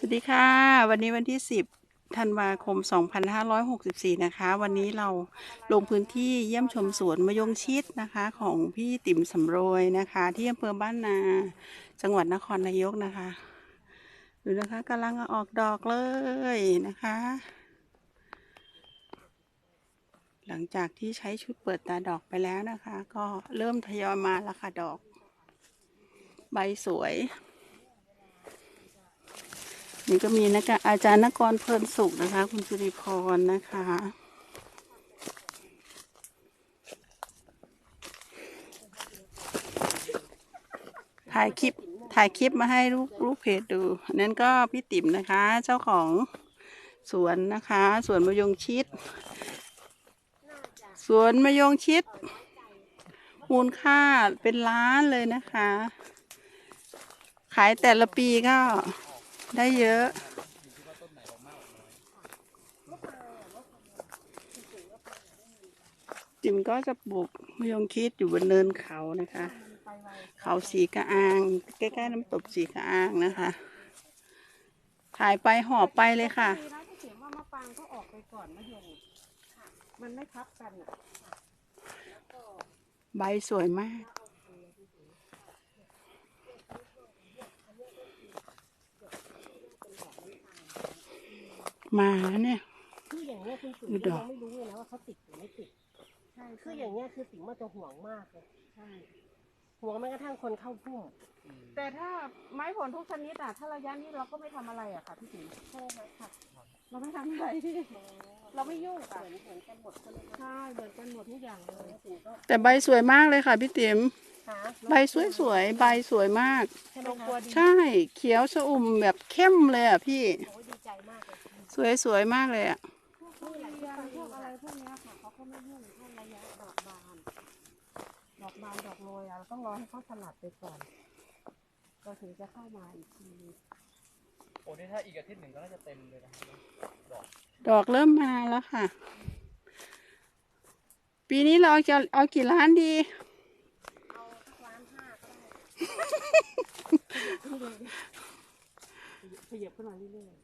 สวัสดีค่ะ วันนี้วันที่ 10ธันวาคม 2564 นะคะ วันนี้เราลงพื้นที่เยี่ยมชมสวนมะยงชิดนะคะ ของพี่ติ๋มสำโรยนะคะ ที่อำเภอบ้านนา จังหวัดนครนายกนะคะดูนะคะกำลังออกดอกเลยนะคะ หลังจากที่ใช้ชุดเปิดตาดอกไปแล้วนะคะ ก็เริ่มทยอยมาแล้วค่ะดอก ใบสวย นี่ก็มีนะคะอาจารย์นกรเพลินสุขนะคะ คุณสิริพรนะคะ ถ่ายคลิปถ่ายคลิปมาให้ลูกลูกเพจดูนนั้นก็พี่ติ๋มนะคะ เจ้าของสวนนะคะสวนมะยงชิด สวนมะยงชิด มูลค่าเป็นล้านเลยนะคะ ขายแต่ละปีก็ ได้เยอะ จิมก็จะปลูกมะยงคิดอยู่บนเนินเขานะคะ เขาสีกระอาง ใกล้ๆน้ำตกสีกระอางนะคะ ถ่ายไปหอบไปเลยค่ะดีนะที่เขียนว่ามะปรางก็ออกไปก่อนมะยงมันไม่ทับกันอะใบสวยมาก มาแล้วเนี่ยคืออย่างเงี้ยคุณติ๋มดูดอกยังไม่รู้เลยนะว่าเขาติดหรือไม่ติดใช่คืออย่างเงี้ยคือติ๋มมันจะห่วงมากเลยใช่ห่วงแม้กระทั่งคนเข้าพุ่มแต่ถ้าไม้ผลทุกชนิดอะถ้าระยะนี้เราก็ไม่ทำอะไรอะค่ะพี่ติ๋มใช่ไหมค่ะเราไม่ทำอะไรที่เราไม่ยุ่งอะเหมือนกันหมดใช่เหมือนกันหมดทุกอย่างเลยติ๋มก็แต่ใบสวยมากเลยค่ะพี่ติ๋มหาใบสวยๆใบสวยมาก ใช่ไหมคะใช่เขียวชอุ่มแบบเข้มเลยอะพี่ โอ้ยดีใจมากเลย สวยๆมากเลยอะพวกทุเรียนพวกอะไรพวกเนี้ยค่ะเขาก็ไม่ยุ่งแค่ระยะดอกบาน ดอกบานดอกโรยอะเราต้องรอให้เขาสลัดไปก่อนเราถึงจะเข้ามาอีกทีโอ้นี่ถ้าอีกอาทิตย์หนึ่งก็น่าจะเต็มเลยนะครับดอกดอกเริ่มมาแล้วค่ะ ปีนี้เราจะเอากี่ล้านดีเอาสักล้านห้าก็ได้ขยับขึ้นมาเรื่อย